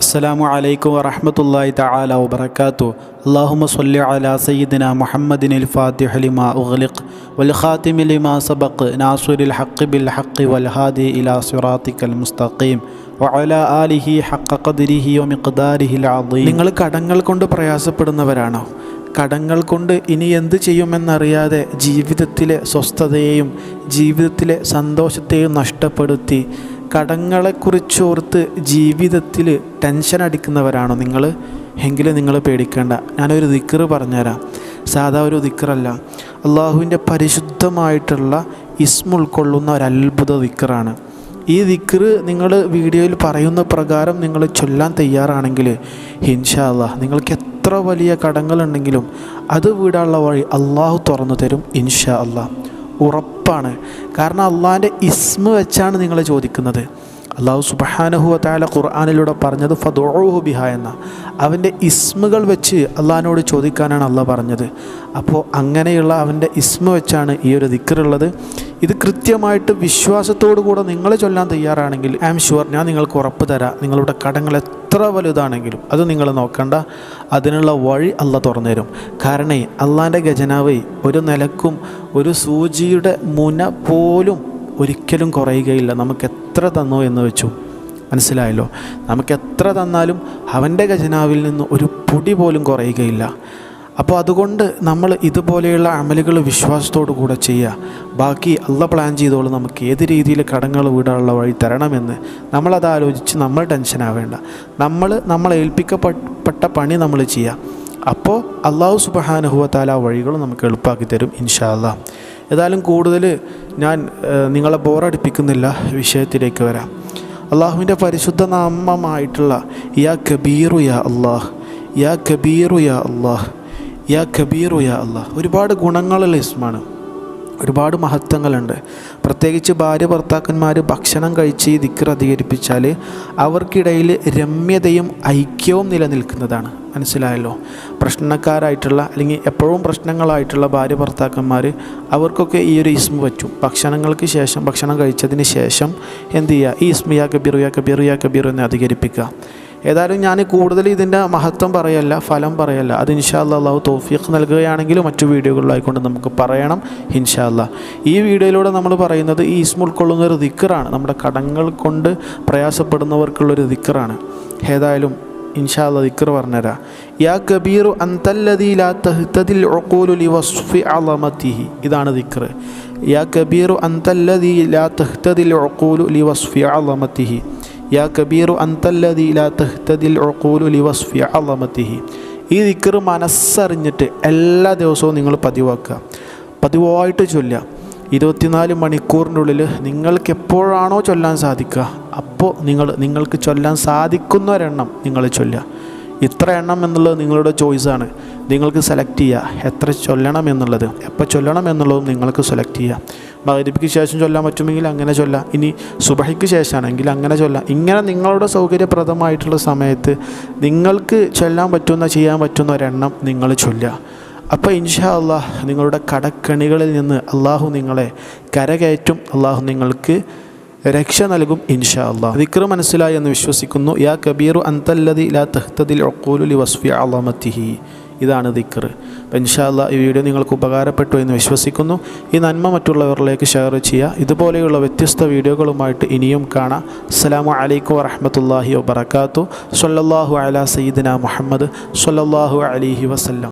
അസ്സാം വലൈക്കും വറഹമത്തല്ലാഹി തആല വാത്തു അള്ളാഹുമ സല്ലി അലാ സയ്യിദിന മുഹമ്മദിൻ അൽ ഫാത്തിഹ ലിമാ ഉഗ്ലിഖ് വൽ ഖാതിമി ലിമാ സബഖ് നാസുരിൽ ഹഖ് ബിൽ ഹഖ് വൽ ഹാദി ഇലാ സിറാത്തിക്കൽ മുസ്തഖീം വഅല ആലിഹി ഹഖ ഖദ്രിഹി വമിഖ്ദാരിഹി അൽ നിങ്ങൾ കടങ്ങൾ കൊണ്ട് പ്രയാസപ്പെടുന്നവരാണോ? കടങ്ങൾ കൊണ്ട് ഇനി എന്ത് ചെയ്യുമെന്നറിയാതെ ജീവിതത്തിലെ സ്വസ്ഥതയെയും ജീവിതത്തിലെ സന്തോഷത്തെയും നഷ്ടപ്പെടുത്തി. കടങ്ങളെക്കുറിച്ചോർത്ത് ജീവിതത്തിൽ ടെൻഷൻ അടിക്കുന്നവരാണോ നിങ്ങൾ? എങ്കിലും നിങ്ങൾ പേടിക്കേണ്ട. ഞാനൊരു ദിക്കറ് പറഞ്ഞുതരാം. സാധാ ഒരു ദിക്കറല്ല അള്ളാഹുവിന്റെ പരിശുദ്ധമായിട്ടുള്ള ഇസ്മ ഉൾക്കൊള്ളുന്ന ഒരു അത്ഭുത ദിക്കറാണ് ഈ ദിക്കറ് നിങ്ങൾ വീഡിയോയിൽ പറയുന്ന പ്രകാരം നിങ്ങൾ ചൊല്ലാൻ തയ്യാറാണെങ്കിൽ അള്ളാഹ് നിങ്ങൾക്ക് എത്ര വലിയ കടങ്ങളുണ്ടെങ്കിലും അത് വിടാനുള്ള വഴി അള്ളാഹു തുറന്നു തരും ഇൻഷാ അള്ളാഹ് ഉറപ്പാണ്. കാരണം അള്ളാഹിന്റെ ഇസ്മ വെച്ചാണ് നിങ്ങൾ ചോദിക്കുന്നത്. അള്ളാഹു സുബഹാനഹുവ താല ഖുർആാനിലൂടെ പറഞ്ഞത് ഫദോഹു ബിഹ എന്ന. അവന്റെ ഇസ്മുകൾ വെച്ച് അള്ളാഹിനോട് ചോദിക്കാനാണ് അള്ളാഹ് പറഞ്ഞത്. അപ്പോൾ അങ്ങനെയുള്ള അവന്റെ ഇസ്മ വെച്ചാണ് ഈ ഒരു ദിക്കറുള്ളത് ഇത് കൃത്യമായിട്ട് വിശ്വാസത്തോടു കൂടെ നിങ്ങൾ ചൊല്ലാൻ തയ്യാറാണെങ്കിൽ ഐ ആം ഷുവർ ഞാൻ നിങ്ങൾക്ക് ഉറപ്പ് തരാം. നിങ്ങളുടെ കടങ്ങൾ എത്ര വലുതാണെങ്കിലും അത് നിങ്ങൾ നോക്കണ്ട. അതിനുള്ള വഴി അല്ല തുറന്നു തരും കാരണം അള്ളാന്റെ ഖജനാവ് ഒരു നിലക്കും ഒരു സൂചിയുടെ മുന പോലും ഒരിക്കലും കുറയുകയില്ല. നമുക്ക് എത്ര തന്നോ എന്ന് വെച്ചു. മനസ്സിലായല്ലോ? നമുക്ക് എത്ര തന്നാലും അവന്റെ ഖജനാവിൽ നിന്ന് ഒരു പൊടി പോലും കുറയുകയില്ല. അപ്പോൾ അതുകൊണ്ട് നമ്മൾ ഇതുപോലെയുള്ള അമലുകൾ വിശ്വാസത്തോടു കൂടെ ചെയ്യുക. ബാക്കി അല്ല പ്ലാൻ ചെയ്തോളും. നമുക്ക് ഏത് രീതിയിൽ കടങ്ങൾ വീടാനുള്ള വഴി തരണമെന്ന് നമ്മളത് ആലോചിച്ച് നമ്മൾ ടെൻഷൻ ആവേണ്ട. നമ്മൾ നമ്മൾ ഏൽപ്പിക്കപ്പെട്ട പണി നമ്മൾ ചെയ്യുക. അപ്പോൾ അള്ളാഹു സുബഹാനുഹുവത്താല വഴികൾ നമുക്ക് എളുപ്പമാക്കി തരും ഇൻഷാല്ല ഏതായാലും കൂടുതൽ ഞാൻ നിങ്ങളെ ബോറടിപ്പിക്കുന്നില്ല വിഷയത്തിലേക്ക് വരാം. അള്ളാഹുവിന്റെ പരിശുദ്ധ നാമമായിട്ടുള്ള യാ കബീറു യാ അള്ളാഹ് യാ കബീറു യാ അള്ളാഹ് യാ കബീറു യാ അള്ളാഹ് ഒരുപാട് ഗുണങ്ങളുള്ള ഇസ്മാണ് ഒരുപാട് മഹത്വങ്ങളുണ്ട്. പ്രത്യേകിച്ച് ഭാര്യ ഭർത്താക്കന്മാർ ഭക്ഷണം കഴിച്ച് ദിക്കർ അധികരിപ്പിച്ചാൽ അവർക്കിടയിൽ രമ്യതയും ഐക്യവും നിലനിൽക്കുന്നതാണ്. മനസ്സിലായല്ലോ? പ്രശ്നക്കാരായിട്ടുള്ള അല്ലെങ്കിൽ എപ്പോഴും പ്രശ്നങ്ങളായിട്ടുള്ള ഭാര്യ ഭർത്താക്കന്മാർ അവർക്കൊക്കെ ഈ ഒരു ഇസ്മ പറ്റും. ഭക്ഷണങ്ങൾക്ക് ശേഷം ഭക്ഷണം കഴിച്ചതിന് ശേഷം എന്ത് ചെയ്യുക? ഈ ഇസ്മ യാ കബീറു യാ കബീറു യാ കബീറു എന്ന് അധികരിപ്പിക്കുക. ഏതായാലും ഞാൻ കൂടുതൽ ഇതിന്റെ മഹത്വം പറയല്ല ഫലം പറയല്ല. അത് ഇൻഷാല്ല അള്ളാഹു തോഫീഖ് നൽകുകയാണെങ്കിൽ മറ്റു വീഡിയോകളിലായിക്കൊണ്ട് നമുക്ക് പറയണം ഇൻഷാല്ല ഈ വീഡിയോയിലൂടെ നമ്മൾ പറയുന്നത് ഈ ഇസ്മ ഉൾക്കൊള്ളുന്ന ഒരു ദിക്കറാണ് നമ്മുടെ കടങ്ങൾ കൊണ്ട് പ്രയാസപ്പെടുന്നവർക്കുള്ളൊരു ദിക്കറാണ് ഏതായാലും ഇൻഷാല്ല ദിക്കർ പറഞ്ഞുതരാം യാ കബീറു അന്തല്ലദീ ലാ തഹ്തദിൽ അളമതിഹി. ഇതാണ് ദിക്കർ യാ കബീറു അന്തല്ലദീ ലാ തഹ്തദിൽ ഉഖൂലു ലിവസ്ഫി അളമതിഹി. യാ കബീറു അന്തല്ലദീ ലാ തഹ്തദിൽ ഉഖൂലു ലിവസ്ഫി അളമതിഹി. ഈ ദിക്കർ മനസ്സറിഞ്ഞിട്ട് എല്ലാ ദിവസവും നിങ്ങൾ പതിവാക്കുക. പതിവായിട്ട് ചൊല്ലുക. ഇരുപത്തിനാല് മണിക്കൂറിനുള്ളിൽ നിങ്ങൾക്ക് എപ്പോഴാണോ ചൊല്ലാൻ സാധിക്കുക അപ്പോൾ നിങ്ങൾ നിങ്ങൾക്ക് ചൊല്ലാൻ സാധിക്കുന്ന ഒരെണ്ണം നിങ്ങൾ ചൊല്ലുക. ഇത്ര എണ്ണം എന്നുള്ളത് നിങ്ങളുടെ ചോയ്സാണ് നിങ്ങൾക്ക് സെലക്ട് ചെയ്യുക എത്ര ചൊല്ലണം എന്നുള്ളത്. എപ്പോൾ ചൊല്ലണം എന്നുള്ളതും നിങ്ങൾക്ക് സെലക്ട് ചെയ്യുക മകരിപ്പിക്ക് ശേഷം ചൊല്ലാൻ പറ്റുമെങ്കിൽ അങ്ങനെ ചൊല്ലാം. ഇനി സുബഹിക്ക് ശേഷമാണെങ്കിൽ അങ്ങനെ ചൊല്ലാം. ഇങ്ങനെ നിങ്ങളുടെ സൗകര്യപ്രദമായിട്ടുള്ള സമയത്ത് നിങ്ങൾക്ക് ചൊല്ലാൻ പറ്റുന്ന ചെയ്യാൻ പറ്റുന്ന ഒരെണ്ണം നിങ്ങൾ ചൊല്ലുക. അപ്പോൾ ഇൻഷാ അള്ളാഹ് നിങ്ങളുടെ കടക്കണികളിൽ നിന്ന് അള്ളാഹു നിങ്ങളെ കരകയറ്റും. അള്ളാഹു നിങ്ങൾക്ക് രക്ഷ നൽകും ഇൻഷാ അള്ളാഹ് ദിക്ർ മനസ്സിലായി എന്ന് വിശ്വസിക്കുന്നു. യാ കബീറു അന്തല്ലതി ലാ തഹ്തദിൽ ലി വസ്ഫി അളമത്തിഹി. ഇതാണ് ദിക്ർ അപ്പം ഇൻഷാല്ല ഈ വീഡിയോ നിങ്ങൾക്ക് ഉപകാരപ്പെട്ടു എന്ന് വിശ്വസിക്കുന്നു. ഈ നന്മ മറ്റുള്ളവരിലേക്ക് ഷെയർ ചെയ്യുക. ഇതുപോലെയുള്ള വ്യത്യസ്ത വീഡിയോകളുമായിട്ട് ഇനിയും കാണാം. അസ്സലാമു അലൈക്കും വറഹമത്തല്ലാഹി വബർക്കാത്തു സല്ലല്ലാഹു അലാ സയ്യിദിന മുഹമ്മദ് സല്ലല്ലാഹു അലൈഹി വസല്ലം.